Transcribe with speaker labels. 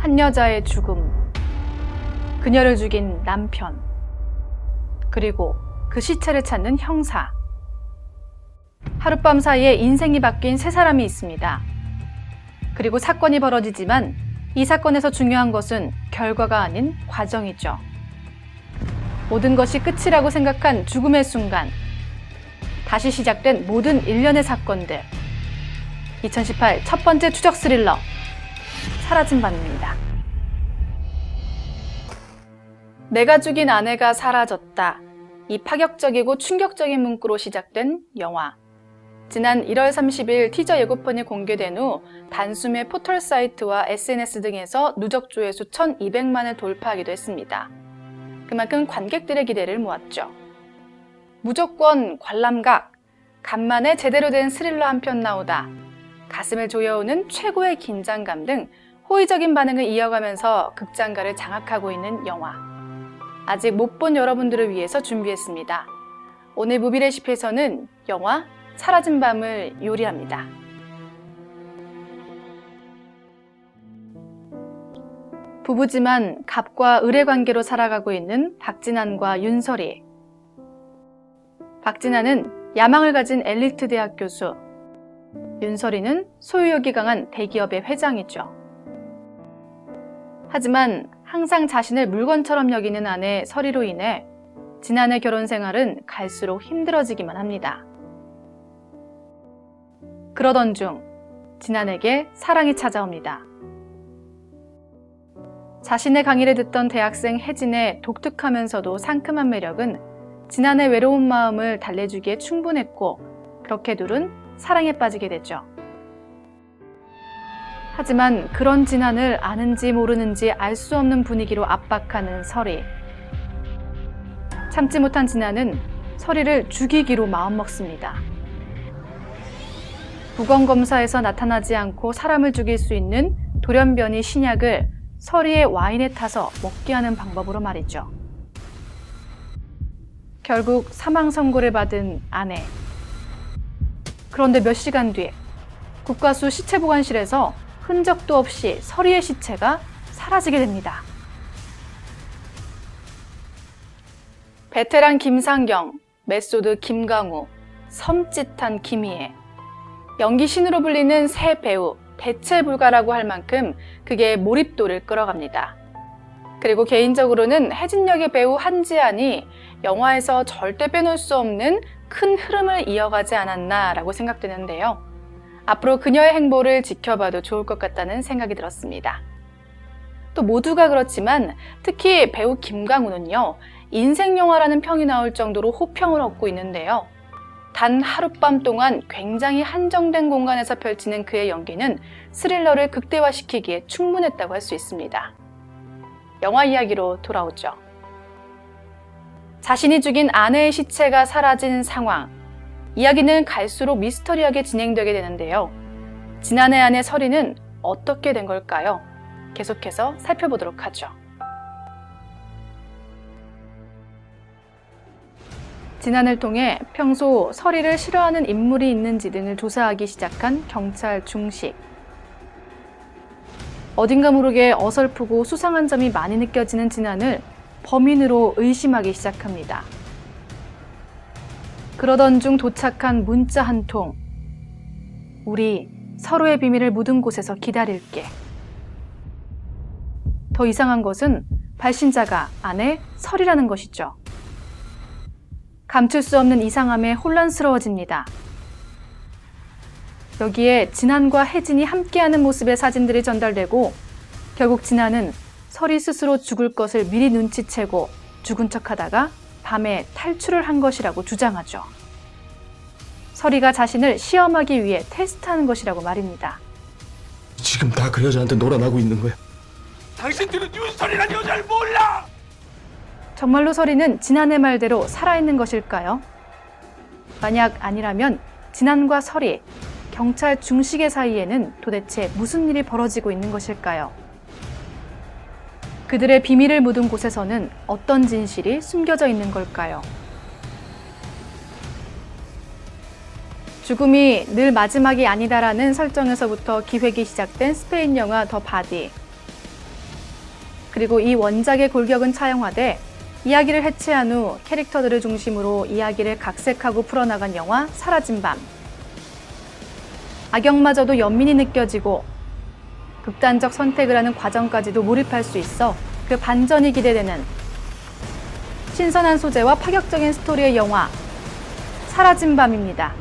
Speaker 1: 한 여자의 죽음, 그녀를 죽인 남편, 그리고 그 시체를 찾는 형사. 하룻밤 사이에 인생이 바뀐 세 사람이 있습니다. 그리고 사건이 벌어지지만 이 사건에서 중요한 것은 결과가 아닌 과정이죠. 모든 것이 끝이라고 생각한 죽음의 순간. 다시 시작된 모든 일련의 사건들. 2018 첫 번째 추적 스릴러. 사라진 밤입니다. 내가 죽인 아내가 사라졌다. 이 파격적이고 충격적인 문구로 시작된 영화. 지난 1월 30일 티저 예고편이 공개된 후 단숨에 포털 사이트와 SNS 등에서 누적 조회수 1200만을 돌파하기도 했습니다. 그만큼 관객들의 기대를 모았죠. 무조건 관람각, 간만에 제대로 된 스릴러 한 편 나오다, 가슴을 조여오는 최고의 긴장감 등 호의적인 반응을 이어가면서 극장가를 장악하고 있는 영화. 아직 못 본 여러분들을 위해서 준비했습니다. 오늘 무비 레시피에서는 영화 사라진 밤을 요리합니다. 부부지만 갑과 을의 관계로 살아가고 있는 박진환과 윤설이. 박진환은 야망을 가진 엘리트 대학 교수, 윤설이는 소유욕이 강한 대기업의 회장이죠. 하지만 항상 자신을 물건처럼 여기는 아내 설이로 인해 지난해 결혼 생활은 갈수록 힘들어지기만 합니다. 그러던 중 진한에게 사랑이 찾아옵니다. 자신의 강의를 듣던 대학생 혜진의 독특하면서도 상큼한 매력은 진한의 외로운 마음을 달래주기에 충분했고 그렇게 둘은 사랑에 빠지게 되죠. 하지만 그런 진한을 아는지 모르는지 알 수 없는 분위기로 압박하는 설이. 참지 못한 진한은 설이를 죽이기로 마음먹습니다. 부검검사에서 나타나지 않고 사람을 죽일 수 있는 돌연변이 신약을 설이의 와인에 타서 먹게 하는 방법으로 말이죠. 결국 사망 선고를 받은 아내. 그런데 몇 시간 뒤 국가수 시체 보관실에서 흔적도 없이 설이의 시체가 사라지게 됩니다. 베테랑 김상경, 메소드 김강우, 섬찟한 김희애, 연기 신으로 불리는 새 배우, 대체 불가라고 할 만큼 그게 몰입도를 끌어갑니다. 그리고 개인적으로는 혜진 역의 배우 한지안이 영화에서 절대 빼놓을 수 없는 큰 흐름을 이어가지 않았나라고 생각되는데요. 앞으로 그녀의 행보를 지켜봐도 좋을 것 같다는 생각이 들었습니다. 또 모두가 그렇지만 특히 배우 김강우는요, 인생 영화라는 평이 나올 정도로 호평을 얻고 있는데요. 단 하룻밤 동안 굉장히 한정된 공간에서 펼치는 그의 연기는 스릴러를 극대화시키기에 충분했다고 할 수 있습니다. 영화 이야기로 돌아오죠. 자신이 죽인 아내의 시체가 사라진 상황. 이야기는 갈수록 미스터리하게 진행되게 되는데요. 지난해 아내 설이는 어떻게 된 걸까요? 계속해서 살펴보도록 하죠. 진안을 통해 평소 설이를 싫어하는 인물이 있는지 등을 조사하기 시작한 경찰 중식. 어딘가 모르게 어설프고 수상한 점이 많이 느껴지는 진안을 범인으로 의심하기 시작합니다. 그러던 중 도착한 문자 한 통. 우리 서로의 비밀을 묻은 곳에서 기다릴게. 더 이상한 것은 발신자가 아내 설이라는 것이죠. 감출 수 없는 이상함에 혼란스러워집니다. 여기에 진한과 혜진이 함께하는 모습의 사진들이 전달되고 결국 진한은 설이 스스로 죽을 것을 미리 눈치채고 죽은 척하다가 밤에 탈출을 한 것이라고 주장하죠. 설이가 자신을 시험하기 위해 테스트하는 것이라고 말입니다.
Speaker 2: 지금 다 그 여자한테 놀아나고 있는 거야.
Speaker 3: 당신들은 윤설이란 여자를 몰라!
Speaker 1: 정말로 설이는 진한의 말대로 살아있는 것일까요? 만약 아니라면 진한과 설이 경찰 중식의 사이에는 도대체 무슨 일이 벌어지고 있는 것일까요? 그들의 비밀을 묻은 곳에서는 어떤 진실이 숨겨져 있는 걸까요? 죽음이 늘 마지막이 아니다라는 설정에서부터 기획이 시작된 스페인 영화 더 바디. 그리고 이 원작의 골격은 차영화돼 이야기를 해체한 후 캐릭터들을 중심으로 이야기를 각색하고 풀어나간 영화 사라진 밤. 악역마저도 연민이 느껴지고 극단적 선택을 하는 과정까지도 몰입할 수 있어 그 반전이 기대되는 신선한 소재와 파격적인 스토리의 영화 사라진 밤입니다.